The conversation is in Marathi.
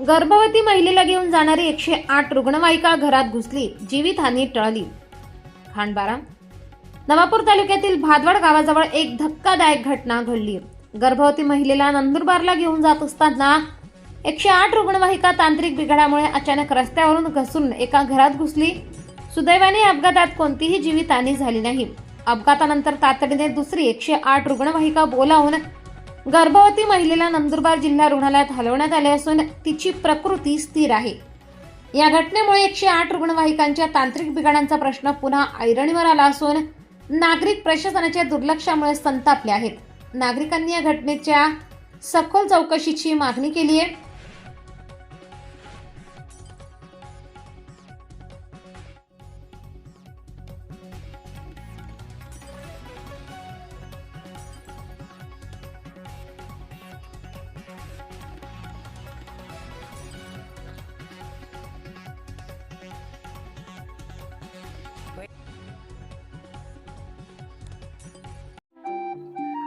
गर्भवती महिलेला घेऊन जाणारी एकशे आठ रुग्णवाहिका घरात घुसली. जीवितहानी टळली. खांडबारा. नवापूर तालुक्यातील भादवड गावाजवळ एक धक्कादायक घटना घडली. गर्भवती महिलेला नंदुरबारला घेऊन जात असताना एकशे आठ रुग्णवाहिका तांत्रिक बिघाडामुळे अचानक रस्त्यावरून घसरून एका घरात घुसली. सुदैवाने अपघातात कोणतीही जीवितहानी झाली नाही. अपघातानंतर तातडीने दुसरी एकशे आठ रुग्णवाहिका बोलावून गर्भवती महिलेला नंदुरबार जिल्हा रुग्णालयात हलवण्यात आले असून तिची प्रकृती स्थिर आहे. या घटनेमुळे एकशे आठ रुग्णवाहिकांच्या तांत्रिक बिघाडांचा प्रश्न पुन्हा ऐरणीवर आला असून नागरिक प्रशासनाच्या दुर्लक्षामुळे संतापले आहेत. नागरिकांनी या घटनेच्या सखोल चौकशीची मागणी केली आहे.